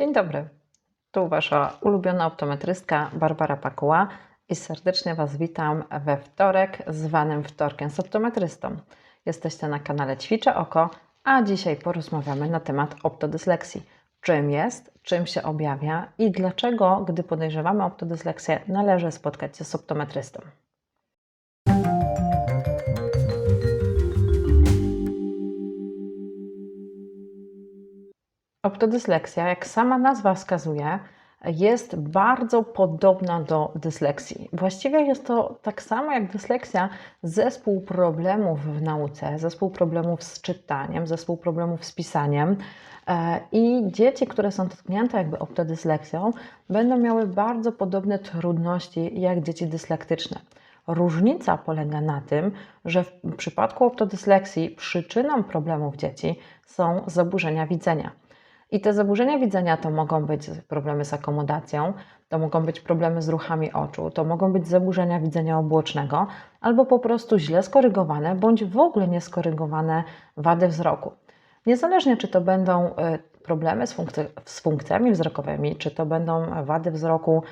Dzień dobry. Tu Wasza ulubiona optometrystka Barbara Pakuła i serdecznie Was witam we wtorek zwanym wtorkiem z optometrystą. Jesteście na kanale Ćwiczę Oko, a dzisiaj porozmawiamy na temat optodysleksji. Czym jest, czym się objawia i dlaczego, gdy podejrzewamy optodysleksję, należy spotkać się z optometrystą. Optodysleksja, jak sama nazwa wskazuje, jest bardzo podobna do dysleksji. Właściwie jest to tak samo jak dysleksja zespół problemów w nauce, zespół problemów z czytaniem, zespół problemów z pisaniem. E, I dzieci, które są dotknięte jakby optodysleksją, będą miały bardzo podobne trudności jak dzieci dyslektyczne. Różnica polega na tym, że w przypadku optodysleksji przyczyną problemów dzieci są zaburzenia widzenia. I te zaburzenia widzenia to mogą być problemy z akomodacją, to mogą być problemy z ruchami oczu, to mogą być zaburzenia widzenia obłocznego, albo po prostu źle skorygowane, bądź w ogóle nieskorygowane wady wzroku. Niezależnie czy to będą y, problemy z, funkc- z funkcjami wzrokowymi, czy to będą wady wzroku,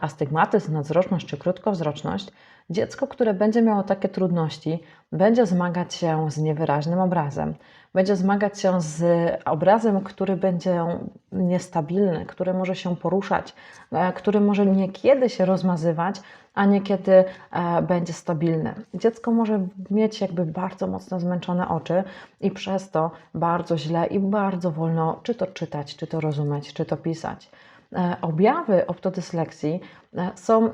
astygmatyzm, nadzroczność czy krótkowzroczność, dziecko, które będzie miało takie trudności, będzie zmagać się z niewyraźnym obrazem, będzie zmagać się z obrazem, który będzie niestabilny, który może się poruszać, e, który może niekiedy się rozmazywać, a niekiedy e, będzie stabilny. Dziecko może mieć jakby bardzo mocno zmęczone oczy i przez to bardzo źle i bardzo wolno czy to czytać, czy to rozumieć, czy to pisać. E, objawy optodysleksji są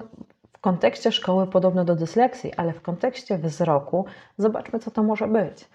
w kontekście szkoły podobne do dysleksji, ale w kontekście wzroku zobaczmy, co to może być.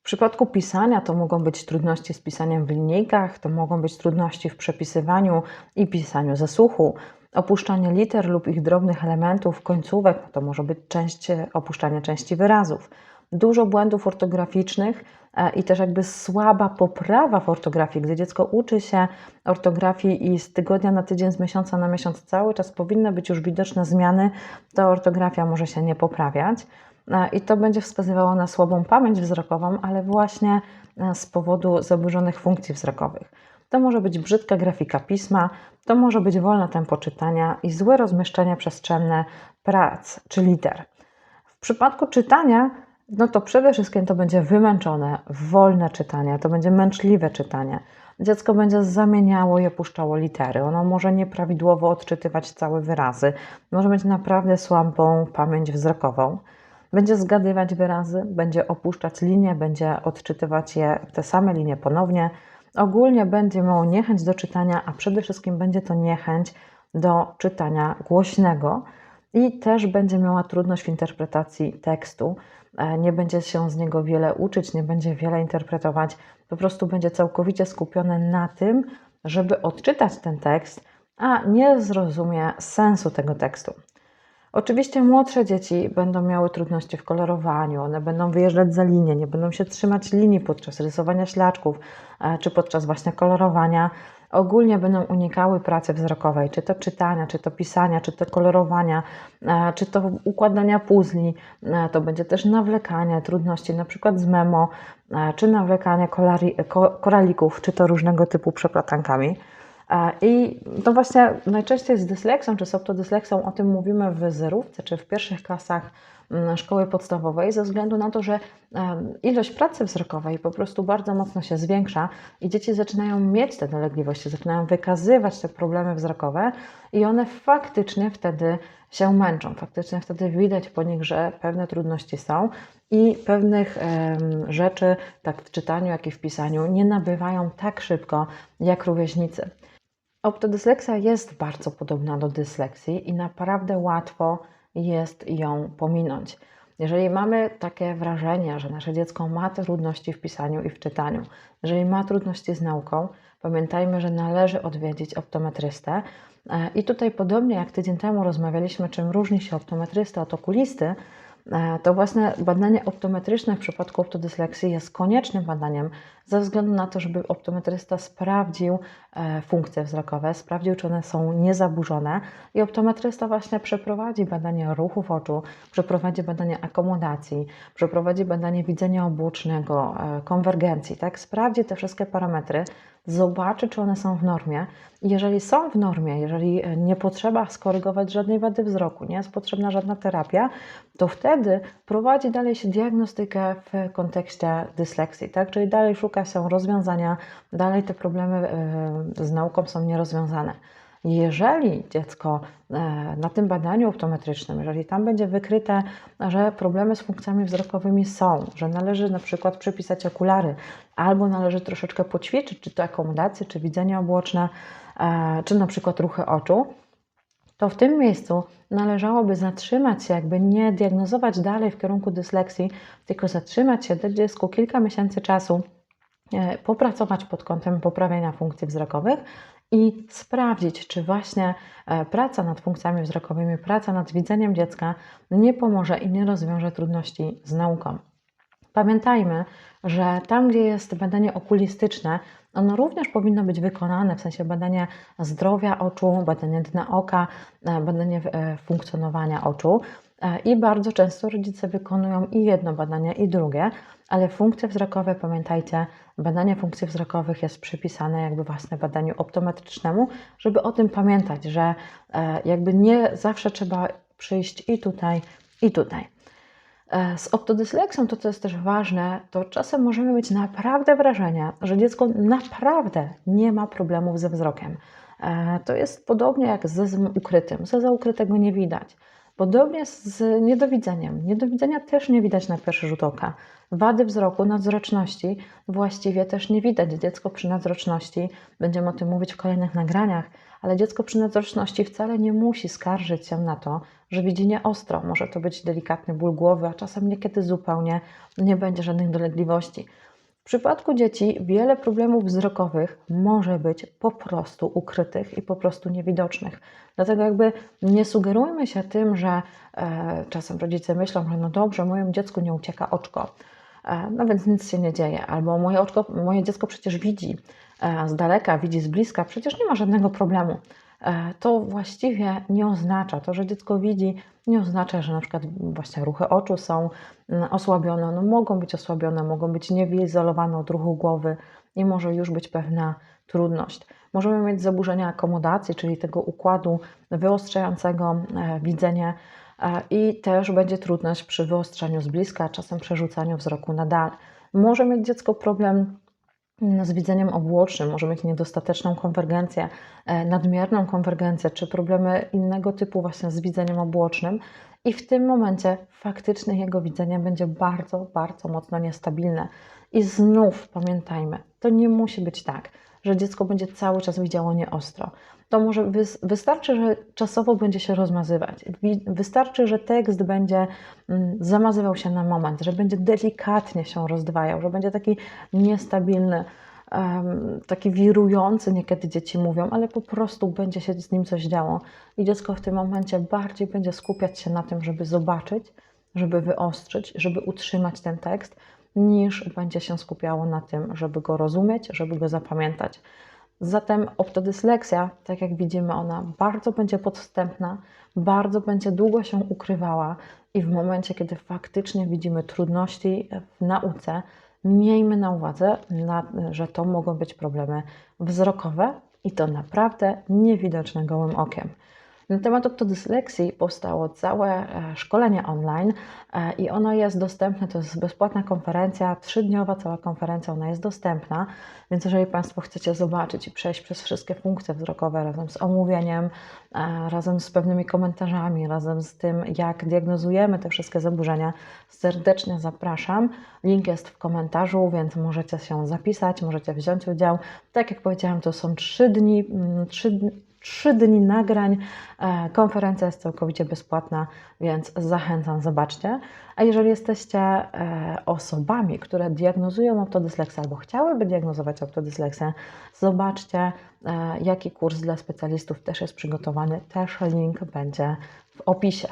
W przypadku pisania to mogą być trudności z pisaniem w linijkach, to mogą być trudności w przepisywaniu i pisaniu ze słuchu, opuszczanie liter lub ich drobnych elementów, końcówek, to może być część, opuszczanie części wyrazów, dużo błędów ortograficznych e, i też jakby słaba poprawa w ortografii, gdy dziecko uczy się ortografii i z tygodnia na tydzień, z miesiąca na miesiąc cały czas powinny być już widoczne zmiany, to ortografia może się nie poprawiać. E, i to będzie wskazywało na słabą pamięć wzrokową, ale właśnie e, z powodu zaburzonych funkcji wzrokowych. To może być brzydka grafika pisma, to może być wolne tempo czytania i złe rozmieszczenie przestrzenne prac czy liter. W przypadku czytania, no to przede wszystkim to będzie wymęczone, wolne czytanie, to będzie męczliwe czytanie. Dziecko będzie zamieniało i opuszczało litery. Ono może nieprawidłowo odczytywać całe wyrazy, może mieć naprawdę słabą pamięć wzrokową będzie zgadywać wyrazy, będzie opuszczać linie, będzie odczytywać je te same linie ponownie. Ogólnie będzie miał niechęć do czytania, a przede wszystkim będzie to niechęć do czytania głośnego i też będzie miała trudność w interpretacji tekstu. E, nie będzie się z niego wiele uczyć, nie będzie wiele interpretować, po prostu będzie całkowicie skupione na tym, żeby odczytać ten tekst, a nie zrozumie sensu tego tekstu. Oczywiście młodsze dzieci będą miały trudności w kolorowaniu, one będą wyjeżdżać za linię, nie będą się trzymać linii podczas rysowania ślaczków e, czy podczas właśnie kolorowania. Ogólnie będą unikały pracy wzrokowej, czy to czytania, czy to pisania, czy to kolorowania, e, czy to układania puzli. E, to będzie też nawlekanie, trudności na przykład z memo, czy nawlekanie koralików, czy to różnego typu przeplatankami. I to właśnie najczęściej z dysleksją czy z optodysleksją o tym mówimy w zerówce czy w pierwszych klasach mm, szkoły podstawowej, ze względu na to, że ilość pracy wzrokowej po prostu bardzo mocno się zwiększa i dzieci zaczynają mieć te dolegliwości, zaczynają wykazywać te problemy wzrokowe i one faktycznie wtedy się męczą. Faktycznie wtedy widać po nich, że pewne trudności są i pewnych rzeczy, tak w czytaniu, jak i w pisaniu, nie nabywają tak szybko jak rówieśnicy. Optodysleksja jest bardzo podobna do dysleksji i naprawdę łatwo jest ją pominąć. Jeżeli mamy takie wrażenie, że nasze dziecko ma trudności w pisaniu i w czytaniu, jeżeli ma trudności z nauką, pamiętajmy, że należy odwiedzić optometrystę. E, I tutaj, podobnie jak tydzień temu rozmawialiśmy, czym różni się optometrysta od okulisty, to właśnie badanie optometryczne w przypadku optodysleksji jest koniecznym badaniem ze względu na to, żeby optometrysta sprawdził e, funkcje wzrokowe, sprawdził, czy one są niezaburzone i optometrysta właśnie przeprowadzi badanie ruchów oczu, przeprowadzi badanie akomodacji, przeprowadzi badanie widzenia obłocznego, e, konwergencji, tak? Sprawdzi te wszystkie parametry zobaczy, czy one są w normie. Jeżeli są w normie, jeżeli e, nie potrzeba skorygować żadnej wady wzroku, nie jest potrzebna żadna terapia, to wtedy prowadzi dalej się diagnostykę w kontekście dysleksji, tak? Czyli dalej szuka się rozwiązania, dalej te problemy e, z nauką są nierozwiązane. Jeżeli dziecko e, na tym badaniu optometrycznym, jeżeli tam będzie wykryte, że problemy z funkcjami wzrokowymi są, że należy na przykład przypisać okulary, albo należy troszeczkę poćwiczyć, czy to akomodację, czy widzenie obłoczne, e, czy na przykład ruchy oczu, to w tym miejscu należałoby zatrzymać się, jakby nie diagnozować dalej w kierunku dysleksji, tylko zatrzymać się, dać dziecku kilka miesięcy czasu, e, popracować pod kątem poprawienia funkcji wzrokowych i sprawdzić, czy właśnie e, praca nad funkcjami wzrokowymi, praca nad widzeniem dziecka nie pomoże i nie rozwiąże trudności z nauką. Pamiętajmy, że tam, gdzie jest badanie okulistyczne, ono również powinno być wykonane, w sensie badanie zdrowia oczu, badanie dna oka, e, badanie e, funkcjonowania oczu. E, I bardzo często rodzice wykonują i jedno badanie, i drugie, ale funkcje wzrokowe, pamiętajcie, badanie funkcji wzrokowych jest przypisane jakby własne badaniu optometrycznemu, żeby o tym pamiętać, że jakby nie zawsze trzeba przyjść i tutaj, i tutaj. E, z optodysleksją to, co jest też ważne, to czasem możemy mieć naprawdę wrażenie, że dziecko naprawdę nie ma problemów ze wzrokiem. E, to jest podobnie jak ze ukrytym. Zeza ukrytego nie widać. Podobnie z niedowidzeniem. Niedowidzenia też nie widać na pierwszy rzut oka. Wady wzroku, nadzroczności właściwie też nie widać. Dziecko przy nadzroczności, będziemy o tym mówić w kolejnych nagraniach, ale dziecko przy nadzroczności wcale nie musi skarżyć się na to, że widzi nieostro. Może to być delikatny ból głowy, a czasem niekiedy zupełnie nie będzie żadnych dolegliwości. W przypadku dzieci wiele problemów wzrokowych może być po prostu ukrytych i po prostu niewidocznych. Dlatego jakby nie sugerujmy się tym, że e, czasem rodzice myślą, że no dobrze, mojemu dziecku nie ucieka oczko, e, no więc nic się nie dzieje, albo moje, oczko, moje dziecko przecież widzi e, z daleka, widzi z bliska, przecież nie ma żadnego problemu. E, to właściwie nie oznacza, to, że dziecko widzi, nie oznacza, że na przykład właśnie ruchy oczu są mm, osłabione. No, mogą być osłabione, mogą być niewyizolowane od ruchu głowy i może już być pewna trudność. Możemy mieć zaburzenia akomodacji, czyli tego układu wyostrzającego e, widzenie e, i też będzie trudność przy wyostrzaniu z bliska, czasem przerzucaniu wzroku na dal. Może mieć dziecko problem z widzeniem obłocznym, może mieć niedostateczną konwergencję, e, nadmierną konwergencję, czy problemy innego typu właśnie z widzeniem obłocznym. I w tym momencie faktycznie jego widzenie będzie bardzo, bardzo mocno niestabilne. I znów pamiętajmy, to nie musi być tak, że dziecko będzie cały czas widziało nieostro. To może wystarczy, że czasowo będzie się rozmazywać. Wystarczy, że tekst będzie mm, zamazywał się na moment, że będzie delikatnie się rozdwajał, że będzie taki niestabilny, taki wirujący, niekiedy dzieci mówią, ale po prostu będzie się z nim coś działo. I dziecko w tym momencie bardziej będzie skupiać się na tym, żeby zobaczyć, żeby wyostrzyć, żeby utrzymać ten tekst, niż będzie się skupiało na tym, żeby go rozumieć, żeby go zapamiętać. Zatem optodysleksja, tak jak widzimy, ona bardzo będzie podstępna, bardzo będzie długo się ukrywała i w momencie, kiedy faktycznie widzimy trudności w nauce, miejmy na uwadze, że to mogą być problemy wzrokowe i to naprawdę niewidoczne gołym okiem. Na temat optodysleksji powstało całe e, szkolenie online e, i ono jest dostępne, to jest bezpłatna konferencja, trzydniowa cała konferencja, ona jest dostępna, więc jeżeli Państwo chcecie zobaczyć i przejść przez wszystkie funkcje wzrokowe razem z omówieniem, e, razem z pewnymi komentarzami, razem z tym, jak diagnozujemy te wszystkie zaburzenia, serdecznie zapraszam. Link jest w komentarzu, więc możecie się zapisać, możecie wziąć udział. Tak jak powiedziałam, to są trzy dni, mm, trzy dni trzy dni nagrań. E, konferencja jest całkowicie bezpłatna, więc zachęcam, zobaczcie. A jeżeli jesteście e, osobami, które diagnozują optodysleksję albo chciałyby diagnozować optodysleksję, zobaczcie, e, jaki kurs dla specjalistów też jest przygotowany. Też link będzie w opisie.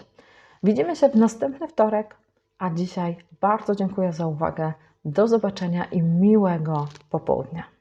Widzimy się w następny wtorek, a dzisiaj bardzo dziękuję za uwagę. Do zobaczenia i miłego popołudnia.